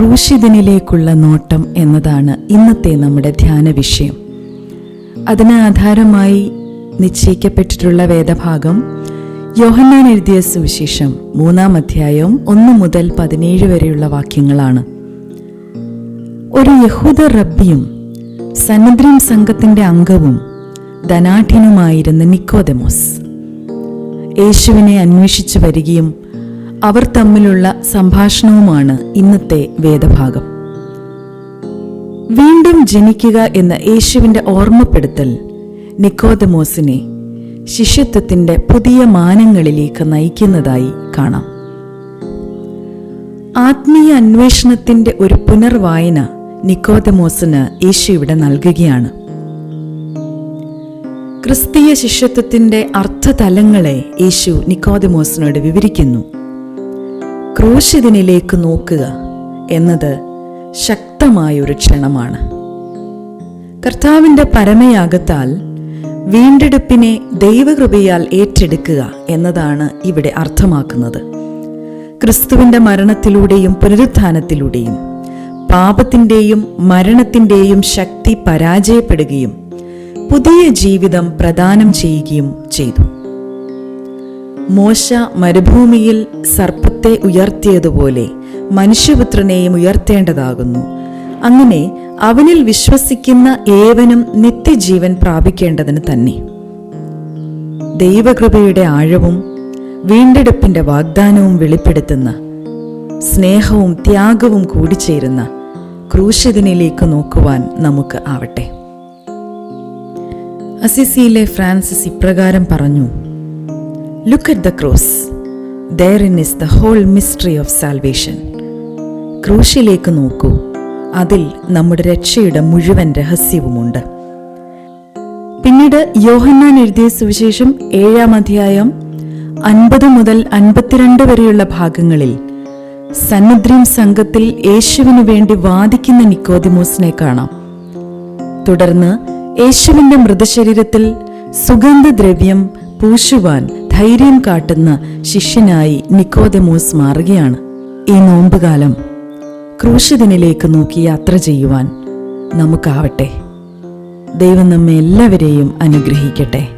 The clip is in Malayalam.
ക്രൂശിതനിലേക്കുള്ള നോട്ടം എന്നതാണ് ഇന്നത്തെ നമ്മുടെ ധ്യാന വിഷയം. അതിന് ആധാരമായി നിശ്ചയിക്കപ്പെട്ടിട്ടുള്ള വേദഭാഗം യോഹന്നാൻ എഴുതിയ സുവിശേഷം മൂന്നാം അധ്യായം ഒന്ന് മുതൽ പതിനേഴ് വരെയുള്ള വാക്യങ്ങളാണ്. ഒരു യഹൂദ റബ്ബിയും സന്നദ്രീം സംഘത്തിന്റെ അംഗവും ധനാഠ്യനുമായിരുന്ന നിക്കോദമോസ്. യേശുവിനെ അന്വേഷിച്ചു വരികയും അവർ തമ്മിലുള്ള സംഭാഷണവുമാണ് ഇന്നത്തെ വേദഭാഗം. വീണ്ടും ജനിക്കുക എന്ന യേശുവിന്റെ ഓർമ്മപ്പെടുത്തൽ നിക്കോദമോസിനെ ശിഷ്യത്വത്തിന്റെ പുതിയ മാനങ്ങളിലേക്ക് നയിക്കുന്നതായി കാണാം. ആത്മീയ അന്വേഷണത്തിന്റെ ഒരു പുനർവായന നിക്കോദമോസിന് യേശു ഇവിടെ നൽകുകയാണ്. ക്രിസ്തീയ ശിഷ്യത്വത്തിന്റെ അർത്ഥതലങ്ങളെ യേശു നിക്കോദമോസിനോട് വിവരിക്കുന്നു. ക്രൂശിതനിലേക്ക് നോക്കുക എന്നത് ശക്തമായൊരു ക്ഷണമാണ്. കർത്താവിന്റെ പരമയാഗത്താൽ വീണ്ടെടുപ്പിനെ ദൈവകൃപയാൽ ഏറ്റെടുക്കുക എന്നതാണ് ഇവിടെ അർത്ഥമാക്കുന്നത്. ക്രിസ്തുവിന്റെ മരണത്തിലൂടെയും പുനരുത്ഥാനത്തിലൂടെയും പാപത്തിന്റെയും മരണത്തിന്റെയും ശക്തി പരാജയപ്പെടുകയും പുതിയ ജീവിതം പ്രദാനം ചെയ്യുകയും ചെയ്തു. മോശ മരുഭൂമിയിൽ സർപ്പത്തെ ഉയർത്തിയതുപോലെ മനുഷ്യപുത്രനെയും ഉയർത്തേണ്ടതാകുന്നു. അങ്ങനെ അവനിൽ വിശ്വസിക്കുന്ന ഏവനും നിത്യജീവൻ പ്രാപിക്കേണ്ടതിന് തന്നെ. ദൈവകൃപയുടെ ആഴവും വീണ്ടെടുപ്പിന്റെ വാഗ്ദാനവും വെളിപ്പെടുത്തുന്ന സ്നേഹവും ത്യാഗവും കൂടിച്ചേരുന്ന ക്രൂശിതനിലേക്ക് നോക്കുവാൻ നമുക്ക് ആവട്ടെ. അസിസിയിലെ ഫ്രാൻസിസ് ഇപ്രകാരം പറഞ്ഞു look at the cross there in is the whole mystery of salvation ക്രൂശിലേക്ക് നോക്കൂ. അതിൽ നമ്മുടെ രക്ഷയുടെ മുഴുവൻ രഹസ്യവുമുണ്ട്. പിന്നീട് യോഹന്നാൻ എഴുതിയ സുവിശേഷം ഏഴാം അധ്യായം അൻപത് മുതൽ അൻപത്തിരണ്ട് വരെയുള്ള ഭാഗങ്ങളിൽ സന്നദ്രീം സംഘത്തിൽ യേശുവിനു വേണ്ടി വാദിക്കുന്ന നിക്കോദിമോസിനെ കാണാം. തുടർന്ന് യേശുവിന്റെ മൃതശരീരത്തിൽ സുഗന്ധദ്രവ്യം പൂശുവാൻ ധൈര്യം കാട്ടുന്ന ശിഷ്യനായി നിക്കോദമോസ് മാറുകയാണ്. ഈ നോമ്പുകാലം ക്രൂശദിനിലേക്ക് നോക്കി യാത്ര ചെയ്യുവാൻ നമുക്കാവട്ടെ. ദൈവം നമ്മെ എല്ലാവരെയും അനുഗ്രഹിക്കട്ടെ.